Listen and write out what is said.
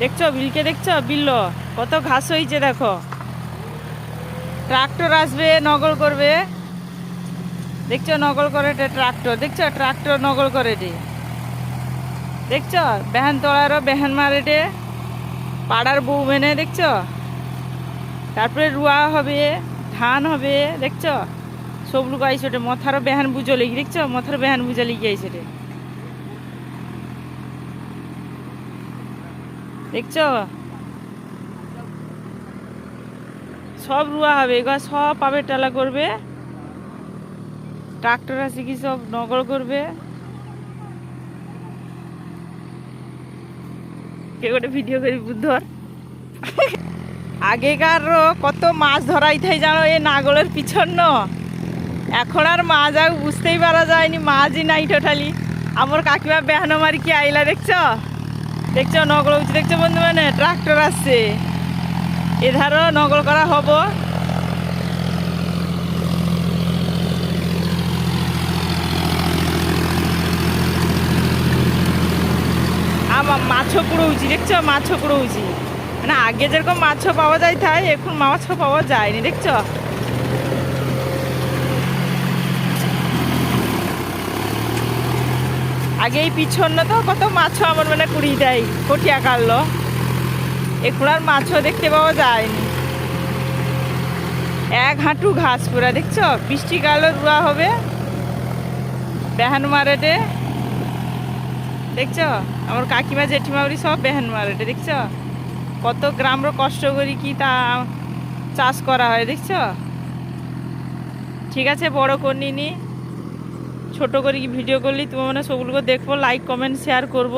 দেখছ, বিলকে দেখছ? বিল্ল, কত ঘাস হয়েছে দেখো। ট্রাক্টর আসবে, নগল করবে। দেখছ, নগল করে ট্রাক্টর। দেখছ, ট্রাক্টর নগল করে রে দেখছ বেহান তোলারও বেহান মারে রে পাড়ার বউ মেনে, দেখছ? তারপরে রুয়া হবে, ধান হবে, দেখছ? সব লোক আইসে ওটা, মথারও বেহান বুঝো লেগে, দেখছ? মথার বেহান বুঝো লেগে আইসে দেখছ? সব রুয়া হবে এবার সব পাবে টালা করবে। ট্রাক্টর আছে কি সব নগর করবে। কে গোটে ভিডিও করি, বুদ্ধর। আগেকার কত মাছ ধরাই থাই জানো এই নাগলের পিছন ন। এখন আর মাছ আর বুঝতেই পারা যায়নি, মাছই নাই টোটালি আমার কাকিমা বেহানো মারি কি আইলা দেখছ? দেখছ, নগল উঠছে দেখছ বন্ধু মানে ট্রাক্টর আসছে। এধারও নগল করা হব। আমার মাছও কুড়ৌছি দেখছ, মাছও কুড়ৌছি মানে আগে যেরকম মাছও পাওয়া যায় তাই, এখন মাছও পাওয়া যায়নি, দেখছ? আগে এই পিছন তো, কত মাছও আমার মানে কুড়ি দেয়, কটিয়া কাটলো। এখন আর মাছও দেখতে পাওয়া যায়নি। এক হাঁটু ঘাস পুরা, দেখছ? বৃষ্টি কালো রুয়া হবে। বেহান মারেটে দেখছ? আমার কাকিমা, জেঠিমা ওরি সব বেহান মারেটে দেখছ? কত গ্রামর কষ্ট করি কি তা চাষ করা হয়, দেখছ? ঠিক আছে, বড় করিনি ছোট করে ভিডিও করলি তোমার মানে সবগুলো দেখব লাইক কমেন্ট শেয়ার করব।